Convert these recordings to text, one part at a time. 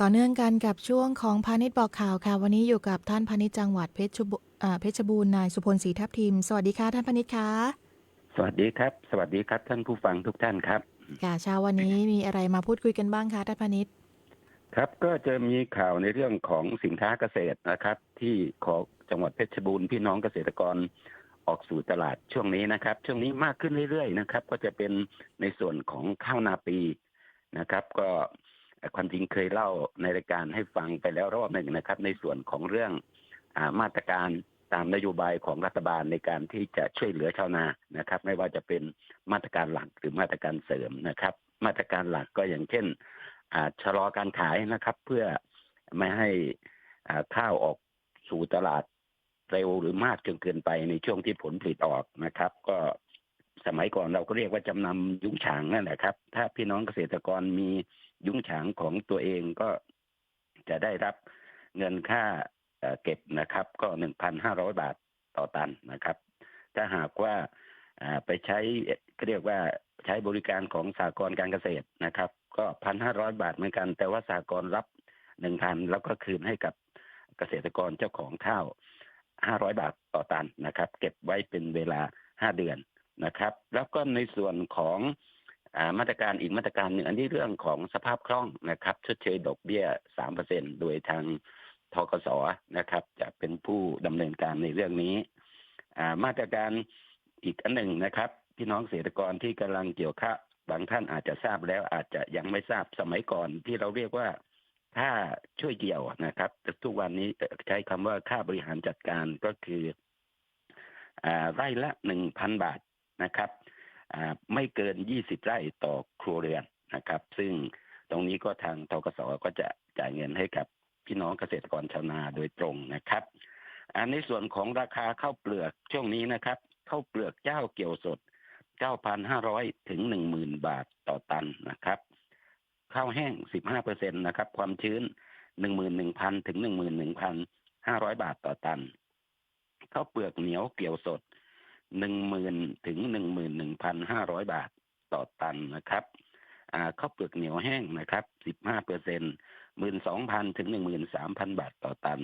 ต่อเนื่องกันกับช่วงของพาณิชย์บอกข่าวค่ะ วันนี้อยู่กับท่านพาณิชย์จังหวัดเพชรบุอ่าเพชรบูรณ์นายสุพลศรีทับทิม สวัสดีค่ะท่านพาณิชย์คะสวัสดีครับ สวัสดีครับ ท่านผู้ฟังทุกท่านครับค่ะเช้าวันนี้มีอะไรมาพูดคุยกันบ้างคะท่านพาณิชย์ครับก็จะมีข่าวในเรื่องของสินค้าเกษตรนะครับ ที่ของจังหวัดเพชรบูรณ์พี่น้องเกษตรกรออกสู่ตลาดช่วงนี้นะครับ ช่วงนี้มากขึ้นเรื่อยๆนะครับ ก็จะเป็นในส่วนของข้าวนาปีนะครับ ก็ ความจริงเคยเล่าในรายการให้ฟังไปแล้วรอบหนึ่งนะครับ ในส่วนของเรื่องอมาตรการตามนโยบายของรัฐบาลในการที่จะช่วยเหลือชาวนานะครับ ไม่ว่าจะเป็นมาตรการหลักหรือมาตรการเสริมนะครับ มาตรการหลักก็อย่างเช่นชะลอการขายนะครับ เพื่อไม่ให้ข้าวออกสู่ตลาดเร็วหรือมากจนเกินไปในช่วงที่ผลผลิตออกนะครับ ก็สมัยก่อนเราก็เรียกว่าจำนำยุ้งฉางนั่นแหละครับ ถ้าพี่น้องเกษตรกรมี ยุ้งฉางของตัวเองก็จะได้รับเงินค่าเก็บนะครับ ก็หนึ่งพันห้าร้อยบาทต่อตันนะครับ ถ้าหากว่าไปใช้เรียกว่าใช้บริการของสากลการเกษตรนะครับ ก็พันห้าร้อยบาทเหมือนกัน แต่ว่าสากลรับหนึ่งพันแล้วก็คืนให้กับเกษตรกรเจ้าของข้าวห้าร้อยบาทต่อตันนะครับ เก็บไว้เป็นเวลาห้าเดือนนะครับ แล้วก็ในส่วนของ มาตรการอีกมาตรการหนึ่งอันนี้เรื่องของสภาพคล่องนะครับชดเชยดอกเบี้ยสามเปอร์เซ็นโดยทางทกสนะครับ จะเป็นผู้ดำเนินการในเรื่องนี้มาตรการอีกอันหนึ่งนะครับพี่น้องเกษตรกรที่กำลังเกี่ยวข้าวบางท่านอาจจะทราบแล้วอาจจะยังไม่ทราบสมัยก่อนที่เราเรียกว่าค่าช่วยเกี่ยวนะครับ ทุกวันนี้ใช้คำว่าค่าบริหารจัดการก็คืออไร่ละหนึ่งพันบาทนะครับ ไม่เกินยี่สิบไร่ต่อครัวเรือนนะครับ ซึ่งตรงนี้ก็ทางทกสก็จะจ่ายเงินให้กับพี่น้องเกษตรกรชาวนาโดยตรงนะครับอ่าในส่วนของราคาข้าวเปลือกช่วงนี้นะครับข้าวเปลือกเจ้าเกี่ยวสด 9,500 ถึง 10,000 บาทต่อตันนะครับ ข้าวแห้ง 15เปอร์เซ็นตนะครับ ความชื้น 11,000 ถึง 11,500 บาทต่อตัน ข้าวเปลือกเหนียวเกี่ยวสด 10,000ถึง11,500บาทต่อตันนะครับข้าวเปลือกเหนียวแห้งนะครับ15เปอร์เซ็นต์12,000ถึง13,000บาทต่อตัน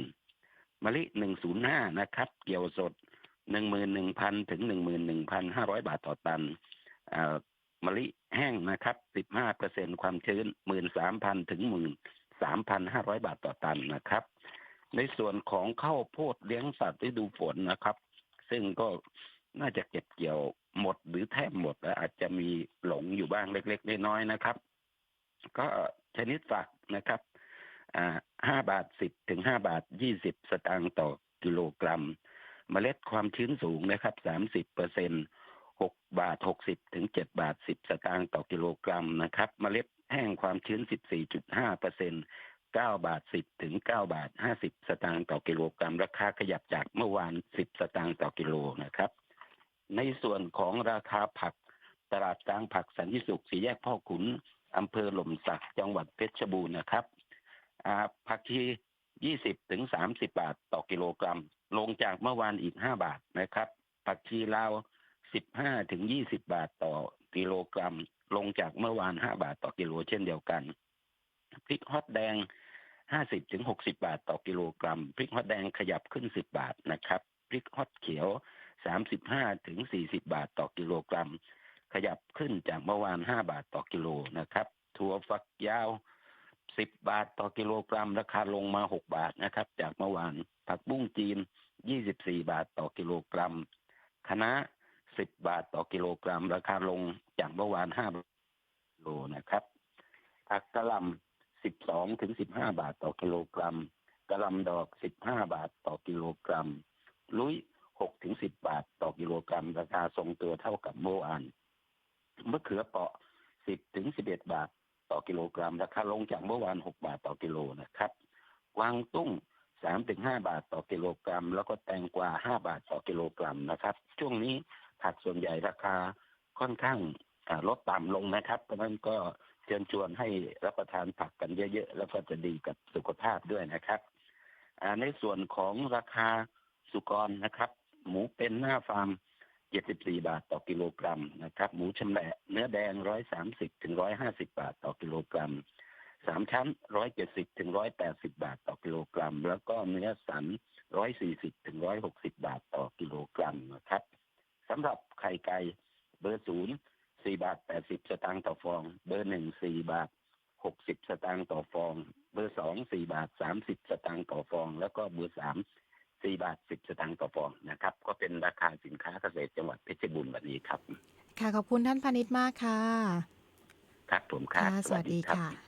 มะลิ105นย์ห้านะครับ เกี่ยวสดหนึ่งหมื่นหนึ่งพันถึงหนึ่งหมื่นหนึ่งพันห้าร้อยบาทต่อตันมะลิแห้งนะครับสิบห้าเปอร์เซ็นความชื้นหมื่นสามพันถึงหมื่นสามพันห้าร้อยบาทต่อตันนะครับ ในส่วนของข้าวโพดเลี้ยงสัตว์ฤดูฝนนะครับ ซึ่งก็ น่าจะเก็บเกี่ยวหมดหรือแทบหมดและอาจจะมีหลงอยู่บ้างเล็กๆน้อยๆนะครับ ก็ชนิดฝักนะครับอ่าห้าบาทสิบถึงห้าบาทยี่สิบสตางค์ต่อกิโลกรัม เมล็ดความชื้นสูงนะครับสามสิบเปอร์เซ็นหกบาทหกสิบถึงเจ็ดบาทสิบสตางค์ต่อกิโลกรัมนะครับ เมล็ดแห้งความชื้นสิบสี่จุดห้าเปอร์เซ็นเก้าบาทสิบถึงเก้าบาทห้าสิบสตางค์ต่อกิโลกรัม ราคาขยับจากเมื่อวานสิบสตางค์ต่อกิโลนะครับ ในส่วนของราคาผัก ตลาดกลางผักสันติสุขสีแยกพ่อขุนอำเภอหล่มสักจังหวัดเพชรบูรณ์นะครับผักชียี่สิบถึงสามสิบาทต่อกิโลกรัม ลงจากเมื่อวานอีกห้าบาทนะครับ ผักชีลาวสิบห้าถึงยี่สิบาทต่อกิโลกรัม ลงจากเมื่อวานห้าบาทต่อกิโลเช่นเดียวกัน พริกฮอตแดงห้าสิบถึงหกสิบาทต่อกิโลกรัม พริกฮอตแดงขยับขึ้นสิบบาทนะครับ พริกฮอตเขียว สามสิบห้าถึงสี่สิบาทต่อกิโลกรัม ขยับขึ้นจากเมื่อวานห้าบาทต่อกิโลนะครับ ถั่วฝักยาวสิบบาทต่อกิโลกรัม ราคาลงมาหกบาทนะครับ จากเมื่อวาน ผักบุ้งจีนยี่สิบสี่บาทต่อกิโลกรัมคะน้าสิบบาทต่อกิโลกรัม ราคาลงจากเมื่อวานห้ากิโลนะครับผักกะหล่ำสิบสองถึงสิบห้าบาทต่อกิโลกรัมกะหล่ำดอกสิบห้าบาทต่อกิโลกรัม ลุย หกถึงสิบบาทต่อกิโลกรัม ราคาทรงตัวเท่ากับเมื่อวานมะเขือเปาะสิบถึงสิบเอ็ดบาทต่อกิโลกรัม ราคาลงจากเมื่อวานหกบาทต่อกิโลนะครับกวางตุ้งสามถึงห้าบาทต่อกิโลกรัม แล้วก็แตงกวาห้าบาทต่อกิโลกรัมนะครับ ช่วงนี้ผักส่วนใหญ่ราคาค่อนข้างลดต่ำลงนะครับเพราะนั้นก็เชิญชวนให้รับประทานผักกันเยอะๆ แล้วก็จะดีกับสุขภาพด้วยนะครับในส่วนของราคาสุกรนะครับ หมูเป็นหน้าฟาร์ม 74 บาทต่อกิโลกรัมนะครับ หมูชำแหละเนื้อแดง 130ถึง150 บาทต่อกิโลกรัมสามชั้นร้อยเจ็ดสิบถึงร้อยแปดสิบาทต่อกิโลกรัม แล้วก็เนื้อสันร้อยสี่สิบถึงร้อยหกสิบาทต่อกิโลกรัมนะครับสำหรับไข่ไก่เบอร์ศูนย์สี่บาทแปดสิบสตางค์ต่อฟอง เบอร์หนึ่งสี่บาทหกสิบสตางค์ต่อฟอง เบอร์สองสี่บาทสามสิบสตางค์ต่อฟอง แล้วก็เบอร์สาม สี่บาทสิบสตางค์ต่อฟองนะครับ ก็เป็นราคาสินค้าเกษตรจังหวัดเพชรบูรณ์วันนี้ครับ ค่ะ ขอบคุณท่านพาณิชย์มากค่ะ ครับผมครับค่ะสวัสดีรับค่ะ